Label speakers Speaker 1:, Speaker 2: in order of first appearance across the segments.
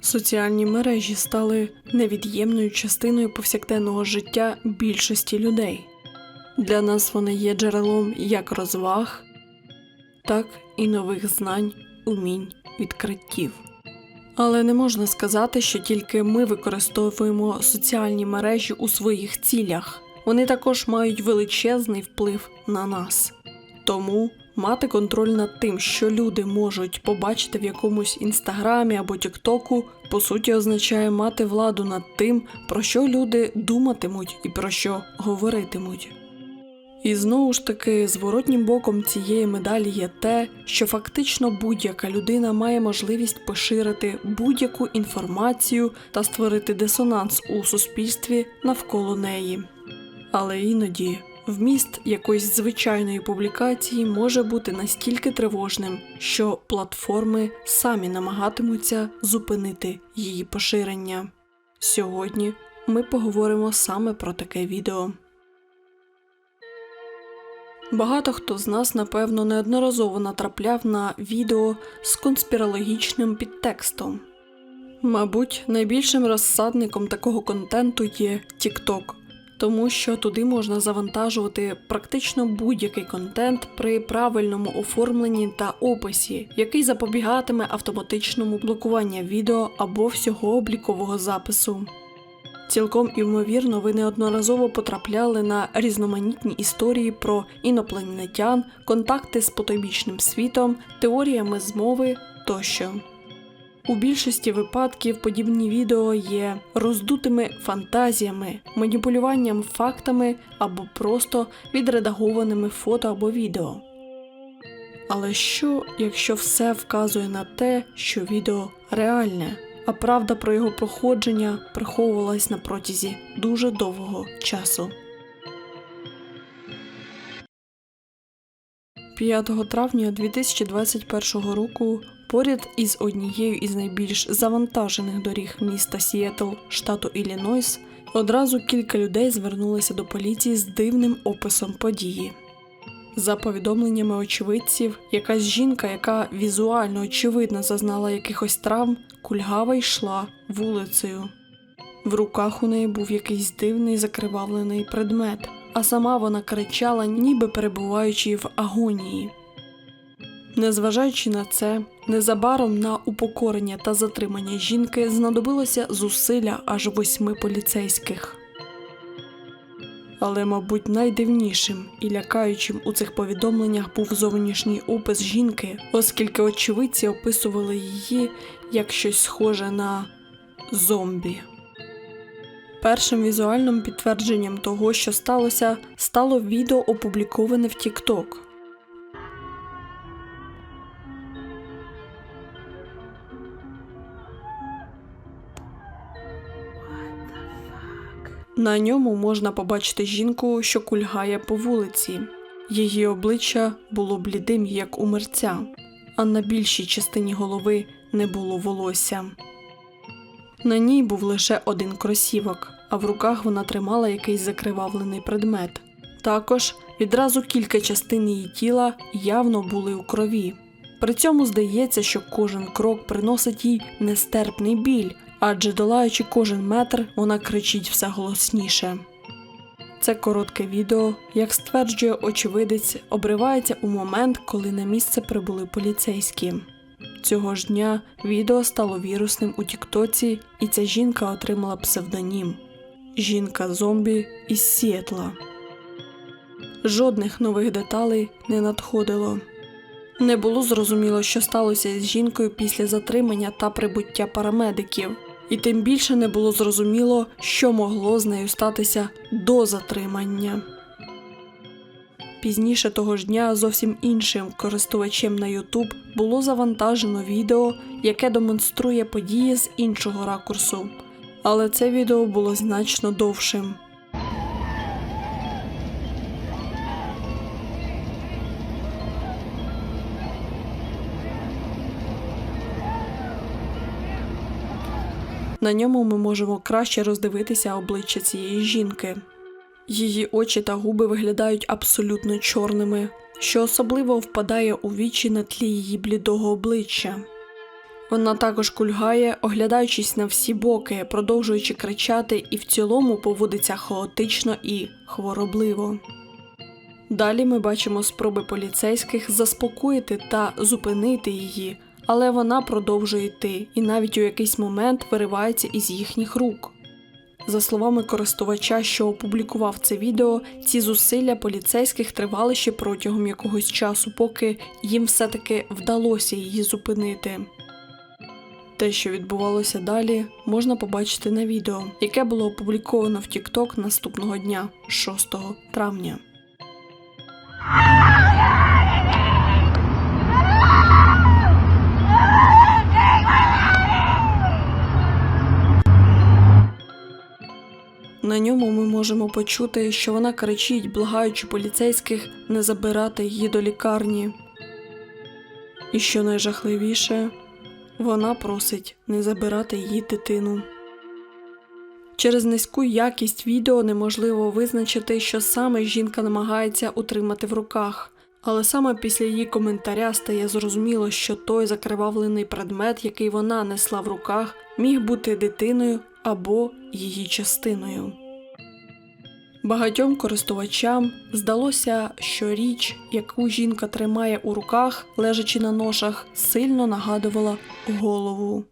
Speaker 1: Соціальні мережі стали невід'ємною частиною повсякденного життя більшості людей. Для нас вони є джерелом як розваг, так і нових знань, умінь, відкриттів. Але не можна сказати, що тільки ми використовуємо соціальні мережі у своїх цілях. Вони також мають величезний вплив на нас. Тому мати контроль над тим, що люди можуть побачити в якомусь інстаграмі або Тіктоку, по суті, означає мати владу над тим, про що люди думатимуть і про що говоритимуть. І знову ж таки, зворотнім боком цієї медалі є те, що фактично будь-яка людина має можливість поширити будь-яку інформацію та створити дисонанс у суспільстві навколо неї. Але іноді вміст якоїсь звичайної публікації може бути настільки тривожним, що платформи самі намагатимуться зупинити її поширення. Сьогодні ми поговоримо саме про таке відео. Багато хто з нас, напевно, неодноразово натрапляв на відео з конспірологічним підтекстом. Мабуть, найбільшим розсадником такого контенту є TikTok, тому що туди можна завантажувати практично будь-який контент при правильному оформленні та описі, який запобігатиме автоматичному блокуванню відео або всього облікового запису. Цілком імовірно, ви неодноразово потрапляли на різноманітні історії про інопланетян, контакти з потойбічним світом, теоріями змови тощо. У більшості випадків подібні відео є роздутими фантазіями, маніпулюванням фактами або просто відредагованими фото або відео. Але що, якщо все вказує на те, що відео реальне, а правда про його походження приховувалась на протязі дуже довгого часу? 5 травня 2021 року поряд із однією із найбільш завантажених доріг міста Сіетл, штату Іллінойс, одразу кілька людей звернулися до поліції з дивним описом події. За повідомленнями очевидців, якась жінка, яка візуально очевидно зазнала якихось травм, кульгава йшла вулицею. В руках у неї був якийсь дивний закривавлений предмет, а сама вона кричала, ніби перебуваючи в агонії. Незважаючи на це, незабаром на упокорення та затримання жінки знадобилося зусилля аж восьми поліцейських. Але, мабуть, найдивнішим і лякаючим у цих повідомленнях був зовнішній опис жінки, оскільки очевидці описували її як щось схоже на зомбі. Першим візуальним підтвердженням того, що сталося, стало відео опубліковане в TikTok. На ньому можна побачити жінку, що кульгає по вулиці. Її обличчя було блідим, як у мерця, а на більшій частині голови не було волосся. На ній був лише один кросівок, а в руках вона тримала якийсь закривавлений предмет. Також відразу кілька частин її тіла явно були у крові. При цьому здається, що кожен крок приносить їй нестерпний біль, адже долаючи кожен метр, вона кричить все голосніше. Це коротке відео, як стверджує очевидець, обривається у момент, коли на місце прибули поліцейські. Цього ж дня відео стало вірусним у Тіктоці, і ця жінка отримала псевдонім Жінка зомбі із Сіетла. Жодних нових деталей не надходило. Не було зрозуміло, що сталося з жінкою після затримання та прибуття парамедиків, і тим більше не було зрозуміло, що могло з нею статися до затримання. Пізніше того ж дня зовсім іншим користувачем на YouTube було завантажено відео, яке демонструє події з іншого ракурсу. Але це відео було значно довшим. На ньому ми можемо краще роздивитися обличчя цієї жінки. Її очі та губи виглядають абсолютно чорними, що особливо впадає у вічі на тлі її блідого обличчя. Вона також кульгає, оглядаючись на всі боки, продовжуючи кричати, і в цілому поводиться хаотично і хворобливо. Далі ми бачимо спроби поліцейських заспокоїти та зупинити її, але вона продовжує йти і навіть у якийсь момент виривається із їхніх рук. За словами користувача, що опублікував це відео, ці зусилля поліцейських тривали ще протягом якогось часу, поки їм все-таки вдалося її зупинити. Те, що відбувалося далі, можна побачити на відео, яке було опубліковано в TikTok наступного дня, 6 травня. На ньому ми можемо почути, що вона кричить, благаючи поліцейських не забирати її до лікарні. І що найжахливіше, вона просить не забирати її дитину. Через низьку якість відео неможливо визначити, що саме жінка намагається утримати в руках, але саме після її коментаря стає зрозуміло, що той закривавлений предмет, який вона несла в руках, міг бути дитиною або її частиною. Багатьом користувачам здалося, що річ, яку жінка тримає у руках, лежачи на ношах, сильно нагадувала голову.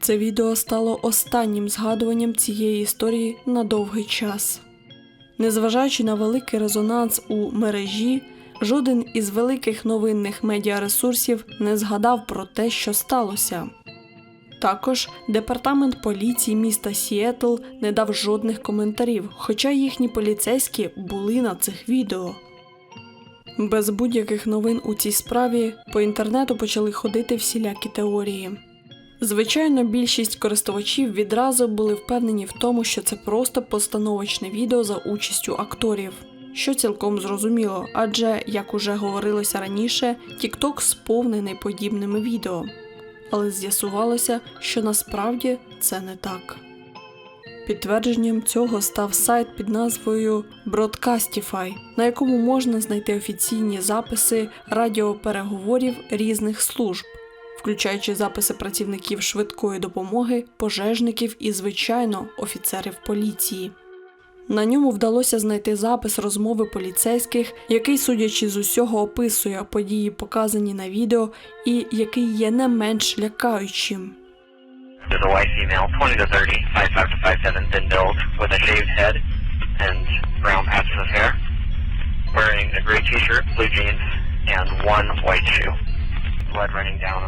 Speaker 1: Це відео стало останнім згадуванням цієї історії на довгий час. Незважаючи на великий резонанс у мережі, жоден із великих новинних медіаресурсів не згадав про те, що сталося. Також департамент поліції міста Сіетл не дав жодних коментарів, хоча їхні поліцейські були на цих відео. Без будь-яких новин у цій справі по інтернету почали ходити всілякі теорії. Звичайно, більшість користувачів відразу були впевнені в тому, що це просто постановочне відео за участю акторів, що цілком зрозуміло, адже, як уже говорилося раніше, TikTok сповнений подібними відео. Але з'ясувалося, що насправді це не так. Підтвердженням цього став сайт під назвою Broadcastify, на якому можна знайти офіційні записи радіопереговорів різних служб, включаючи записи працівників швидкої допомоги, пожежників і, звичайно, офіцерів поліції. На ньому вдалося знайти запис розмови поліцейських, який, судячи з усього, описує події, показані на відео, і який є не менш лякаючим.
Speaker 2: There's a white female, 20 to 30, 5'5 to 5'7, thin build, with a shaved head and brown patches of hair, wearing a gray t-shirt, blue jeans, and one white shoe. Blood running down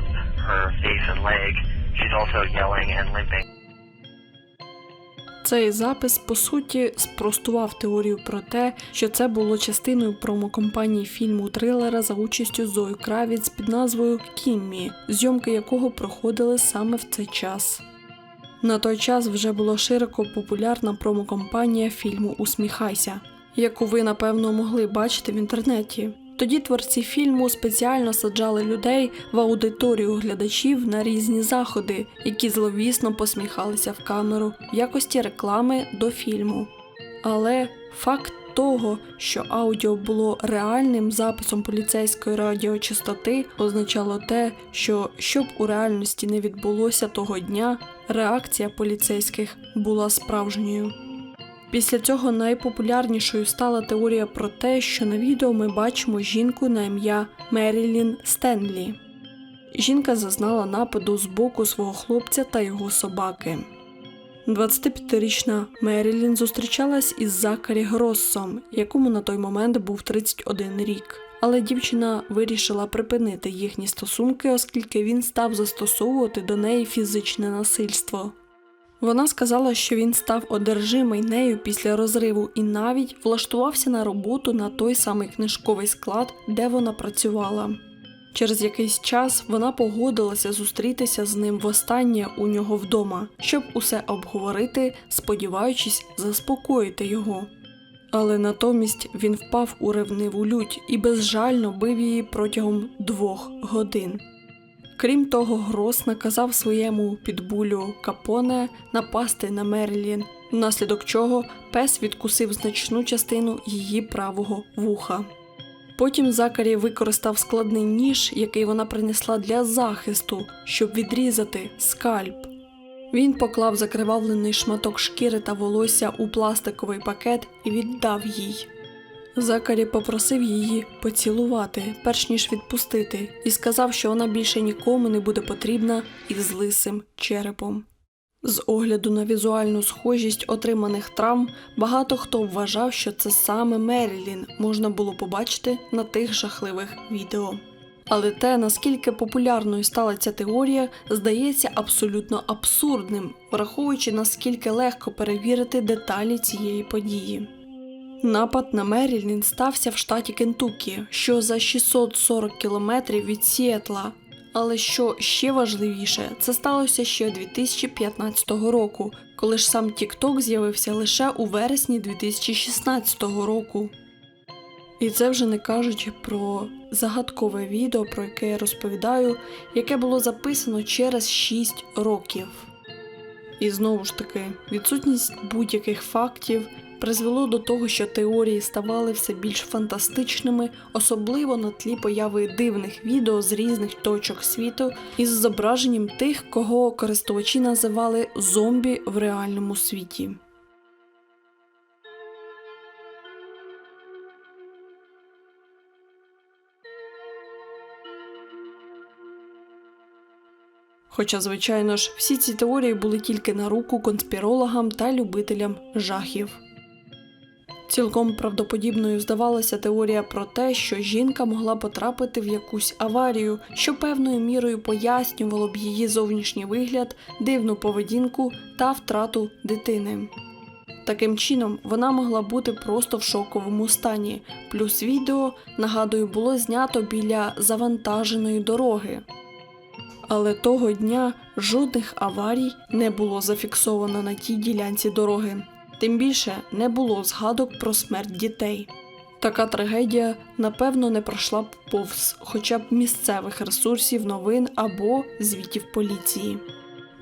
Speaker 2: her face and leg. She's also yelling and limping.
Speaker 1: Цей запис по суті спростував теорію про те, що це було частиною промокомпанії фільму трилера за участю Зої Кравіц під назвою Кіммі, зйомки якого проходили саме в цей час. На той час вже була широко популярна промокомпанія фільму Усміхайся, яку ви напевно могли бачити в інтернеті. Тоді творці фільму спеціально саджали людей в аудиторію глядачів на різні заходи, які зловісно посміхалися в камеру в якості реклами до фільму. Але факт того, що аудіо було реальним записом поліцейської радіочастоти, означало те, що щоб у реальності не відбулося того дня, реакція поліцейських була справжньою. Після цього найпопулярнішою стала теорія про те, що на відео ми бачимо жінку на ім'я Мерілін Стенлі. Жінка зазнала нападу з боку свого хлопця та його собаки. 25-річна Мерілін зустрічалась із Закарі Гроссом, якому на той момент був 31 рік. Але дівчина вирішила припинити їхні стосунки, оскільки він став застосовувати до неї фізичне насильство. Вона сказала, що він став одержимий нею після розриву і навіть влаштувався на роботу на той самий книжковий склад, де вона працювала. Через якийсь час вона погодилася зустрітися з ним востаннє у нього вдома, щоб усе обговорити, сподіваючись заспокоїти його. Але натомість він впав у ревниву лють і безжально бив її протягом двох годин. Крім того, Грос наказав своєму підбулю Капоне напасти на Мерлін, внаслідок чого пес відкусив значну частину її правого вуха. Потім Закарі використав складний ніж, який вона принесла для захисту, щоб відрізати скальп. Він поклав закривавлений шматок шкіри та волосся у пластиковий пакет і віддав їй. Закарі попросив її поцілувати, перш ніж відпустити, і сказав, що вона більше нікому не буде потрібна із лисим черепом. З огляду на візуальну схожість отриманих травм, багато хто вважав, що це саме Мерілін можна було побачити на тих жахливих відео. Але те, наскільки популярною стала ця теорія, здається абсолютно абсурдним, враховуючи наскільки легко перевірити деталі цієї події. Напад на Мерілін стався в штаті Кентукі, що за 640 кілометрів від Сіетла. Але що ще важливіше, це сталося ще 2015 року, коли ж сам TikTok з'явився лише у вересні 2016 року. І це вже не кажучи про загадкове відео, про яке я розповідаю, яке було записано через 6 років. І знову ж таки, відсутність будь-яких фактів призвело до того, що теорії ставали все більш фантастичними, особливо на тлі появи дивних відео з різних точок світу із зображенням тих, кого користувачі називали зомбі в реальному світі. Хоча, звичайно ж, всі ці теорії були тільки на руку конспірологам та любителям жахів. Цілком правдоподібною здавалася теорія про те, що жінка могла потрапити в якусь аварію, що певною мірою пояснювало б її зовнішній вигляд, дивну поведінку та втрату дитини. Таким чином, вона могла бути просто в шоковому стані, плюс відео, нагадую, було знято біля завантаженої дороги. Але того дня жодних аварій не було зафіксовано на тій ділянці дороги. Тим більше не було згадок про смерть дітей. Така трагедія, напевно, не пройшла б повз хоча б місцевих ресурсів новин або звітів поліції.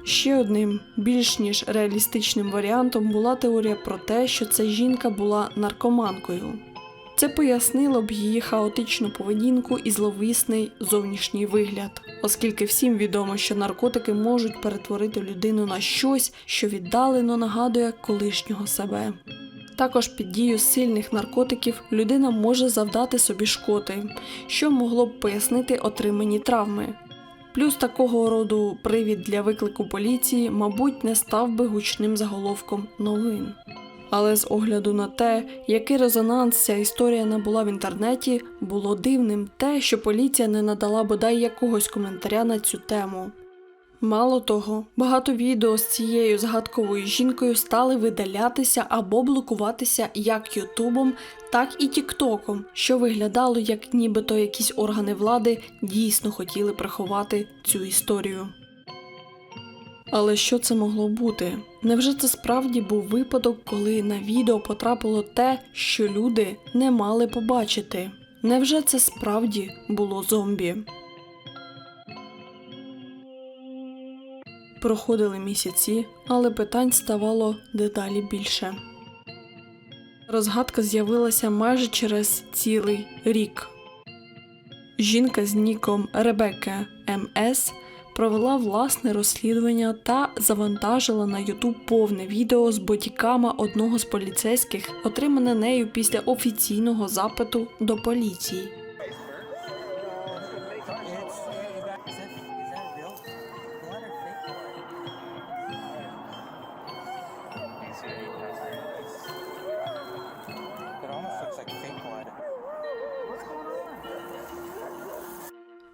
Speaker 1: Ще одним більш ніж реалістичним варіантом була теорія про те, що ця жінка була наркоманкою. Це пояснило б її хаотичну поведінку і зловісний зовнішній вигляд, оскільки всім відомо, що наркотики можуть перетворити людину на щось, що віддалено нагадує колишнього себе. Також під дією сильних наркотиків людина може завдати собі шкоди, що могло б пояснити отримані травми. Плюс такого роду привід для виклику поліції, мабуть, не став би гучним заголовком новин. Але з огляду на те, який резонанс ця історія набула в інтернеті, було дивним те, що поліція не надала бодай якогось коментаря на цю тему. Мало того, багато відео з цією згадковою жінкою стали видалятися або блокуватися як Ютубом, так і Тіктоком, що виглядало як нібито якісь органи влади дійсно хотіли приховати цю історію. Але що це могло бути? Невже це справді був випадок, коли на відео потрапило те, що люди не мали побачити? Невже це справді було зомбі? Проходили місяці, але питань ставало дедалі більше. Розгадка з'явилася майже через цілий рік. Жінка з ніком Ребекка МС провела власне розслідування та завантажила на YouTube повне відео з бодікама одного з поліцейських, отримане нею після офіційного запиту до поліції.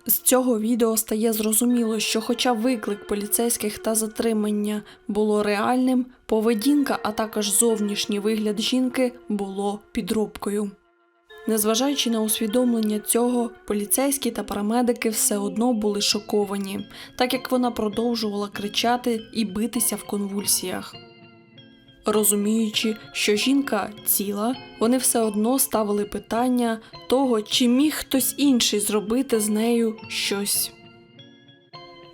Speaker 1: З цього відео стає зрозуміло, що хоча виклик поліцейських та затримання було реальним, поведінка, а також зовнішній вигляд жінки було підробкою. Незважаючи на усвідомлення цього, поліцейські та парамедики все одно були шоковані, так як вона продовжувала кричати і битися в конвульсіях. Розуміючи, що жінка ціла, вони все одно ставили питання того, чи міг хтось інший зробити з нею щось.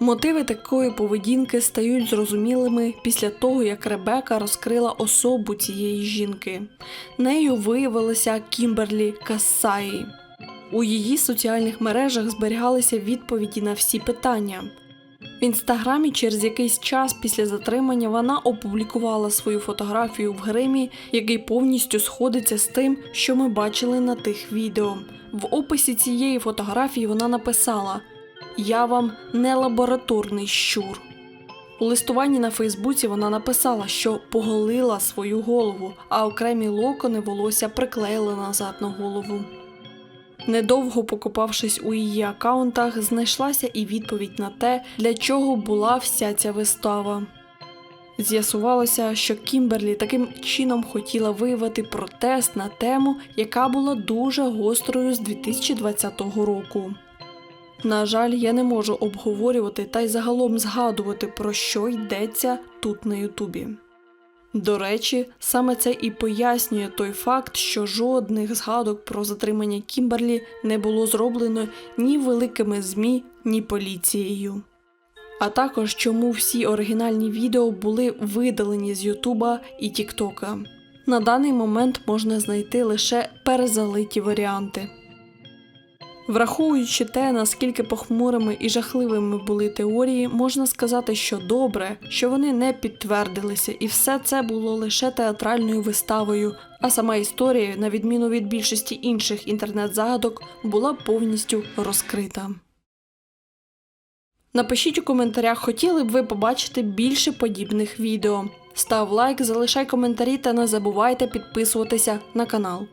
Speaker 1: Мотиви такої поведінки стають зрозумілими після того, як Ребека розкрила особу цієї жінки. Нею виявилася Кімберлі Кассаї. У її соціальних мережах зберігалися відповіді на всі питання. В інстаграмі через якийсь час після затримання вона опублікувала свою фотографію в гримі, який повністю сходиться з тим, що ми бачили на тих відео. В описі цієї фотографії вона написала: Я вам не лабораторний щур. У листуванні на Фейсбуці вона написала, що поголила свою голову, а окремі локони волосся приклеїла назад на голову. Недовго покопавшись у її акаунтах, знайшлася і відповідь на те, для чого була вся ця вистава. З'ясувалося, що Кімберлі таким чином хотіла виявити протест на тему, яка була дуже гострою з 2020 року. На жаль, я не можу обговорювати та й загалом згадувати, про що йдеться тут на Ютубі. До речі, саме це і пояснює той факт, що жодних згадок про затримання Кімберлі не було зроблено ні великими ЗМІ, ні поліцією. А також чому всі оригінальні відео були видалені з Ютуба і Тіктока. На даний момент можна знайти лише перезалиті варіанти. Враховуючи те, наскільки похмурими і жахливими були теорії, можна сказати, що добре, що вони не підтвердилися, і все це було лише театральною виставою, а сама історія, на відміну від більшості інших інтернет-загадок, була повністю розкрита. Напишіть у коментарях, хотіли б ви побачити більше подібних відео. Став лайк, залишай коментарі та не забувайте підписуватися на канал.